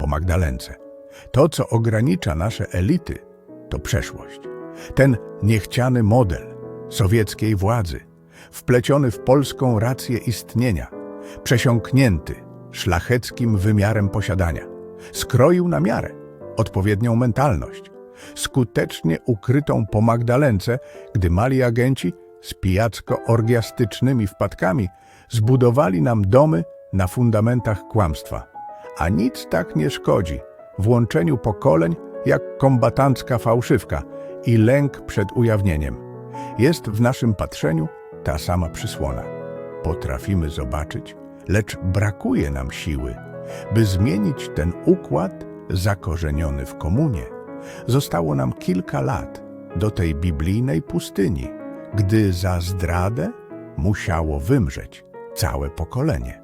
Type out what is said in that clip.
po Magdalence. To, co ogranicza nasze elity, to przeszłość. Ten niechciany model sowieckiej władzy, wpleciony w polską rację istnienia, przesiąknięty szlacheckim wymiarem posiadania, skroił na miarę odpowiednią mentalność, skutecznie ukrytą po Magdalence, gdy mali agenci z pijacko-orgiastycznymi wpadkami zbudowali nam domy na fundamentach kłamstwa. A nic tak nie szkodzi włączeniu pokoleń jak kombatancka fałszywka i lęk przed ujawnieniem. Jest w naszym patrzeniu ta sama przysłona. Potrafimy zobaczyć, lecz brakuje nam siły, by zmienić ten układ zakorzeniony w komunie. Zostało nam kilka lat do tej biblijnej pustyni, gdy za zdradę musiało wymrzeć całe pokolenie.